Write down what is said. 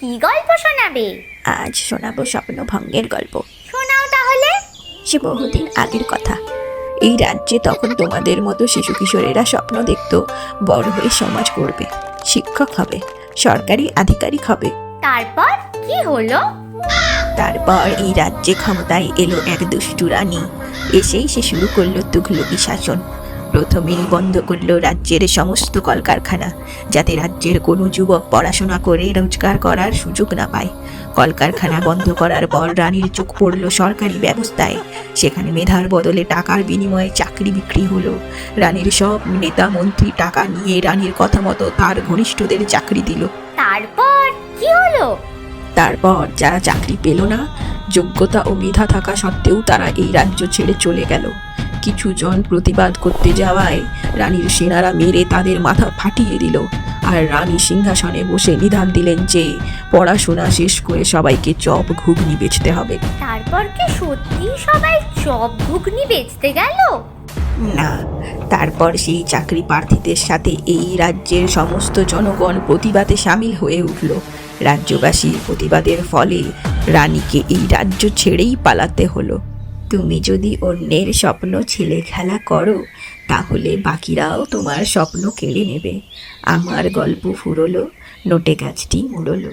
কি গল্প শোনাবে? আজ শোনাবো স্বপ্নভঙ্গের গল্প। শোনাও তাহলে। সে বহুদিন আগের কথা। এই রাজ্যে তখন তোমাদের মতো শিশু কিশোরেরা স্বপ্ন দেখত বড় হয়ে সমাজ করবে শিক্ষক হবে সরকারি আধিকারিক হবে। তারপর কি হলো? তারপর এই রাজ্যে ক্ষমতায় এলো এক দুষ্টু রানী। এসেই সে শুরু করল তুঘলকি শাসন। প্রথমেই বন্ধ করল রাজ্যের সমস্ত কলকারখানা যাতে রাজ্যের কোনো যুবক পড়াশোনা করে রোজগার করার সুযোগ না পায়। কলকারখানা বন্ধ করার পর রানীর চোখ পড়ল সরকারি ব্যবস্থায়। সেখানে মেধার বদলে টাকার বিনিময়ে চাকরি বিক্রি হলো। রানীর সব নেতা মন্ত্রী টাকা নিয়ে রানীর কথা মতো তার ঘনিষ্ঠদের চাকরি দিল। তারপর কি হলো? তারপর যারা চাকরি পেল না যোগ্যতা ও মেধা থাকা সত্ত্বেও তারা এই রাজ্য ছেড়ে চলে গেল। কিছু জন প্রতিবাদ করতে যাওয়ায় রানীর সেনারা মেরে তাদের মাথা ফাটিয়ে দিল। আর রানী সিংহাসনে বসে নিধান দিলেন যে পড়াশোনা শেষ করে সবাইকে চপ ঘুগনি বেচতে হবে। তারপর কি সত্যি সবাই চপ ঘুগনি বেচতে গেল? না তারপর সেই চাকরি প্রার্থীদের সাথে এই রাজ্যের সমস্ত জনগণ প্রতিবাদে সামিল হয়ে উঠল। রাজ্যবাসীর প্রতিবাদের ফলে রানীকে এই রাজ্য ছেড়েই পালাতে হলো। তুমি যদি অন্যের স্বপ্ন ছেলে খেলা করো, তাহলে বাকিরাও তোমার স্বপ্ন কেড়ে নেবে। আমার গল্প ফুরলো, নোটে গাছটি মুড়লো।